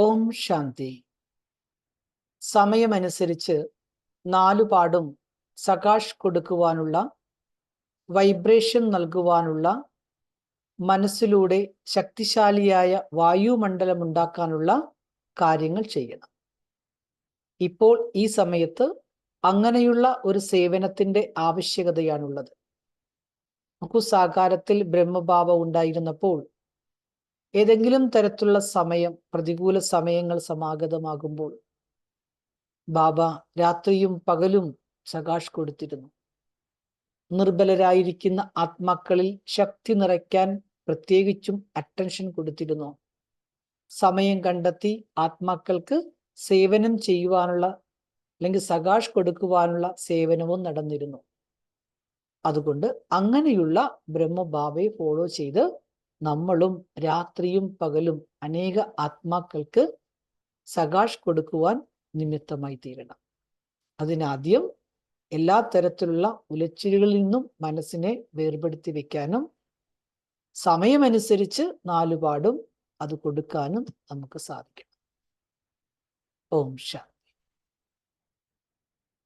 Om Shanti. സമയമനുസരിച്ച് നാലുപാടും സകാഷ് കൊടുക്കുവാനുള്ള vibration നൽകുവാനുള്ള മനസ്സിലൂടെ ശക്തിശാലിയായ വായുമണ്ഡലം ഉണ്ടാക്കാനുള്ള കാര്യങ്ങൾ ചെയ്യണം. ഇപ്പോൾ ഈ സമയത്ത് അങ്ങനെയുള്ള ഒരു സേവനത്തിന്റെ ആവശ്യകതയാണുള്ളത്. സാകാരത്തിൽ ബ്രഹ്മഭാവ ഉണ്ടായിരുന്നപ്പോൾ ഏതെങ്കിലും തരത്തിലുള്ള സമയം പ്രതികൂല സമയങ്ങൾ സമാഗതമാകുമ്പോൾ ബാബ രാത്രിയും പകലും സകാഷ് കൊടുത്തിരുന്നു. നിർബലരായിരിക്കുന്ന ആത്മാക്കളിൽ ശക്തി നിറയ്ക്കാൻ പ്രത്യേകിച്ചും അറ്റൻഷൻ കൊടുത്തിരുന്നു. സമയം കണ്ടെത്തി ആത്മാക്കൾക്ക് സേവനം ചെയ്യുവാനുള്ള അല്ലെങ്കിൽ സകാഷ് കൊടുക്കുവാനുള്ള സേവനവും നടന്നിരുന്നു. അതുകൊണ്ട് അങ്ങനെയുള്ള ബ്രഹ്മബാബയെ ഫോളോ ചെയ്ത് നമ്മളും രാത്രിയും പകലും അനേക ആത്മാക്കൾക്ക് സകാഷ് കൊടുക്കുവാൻ നിമിത്തമായി തീരണം. അതിനാദ്യം എല്ലാ തരത്തിലുള്ള ഉലച്ചിലുകളിൽ നിന്നും മനസ്സിനെ വേർപെടുത്തി വെക്കാനും സമയമനുസരിച്ച് നാലുപാടും അത് കൊടുക്കാനും നമുക്ക് സാധിക്കണം. ഓം ശാന്തി.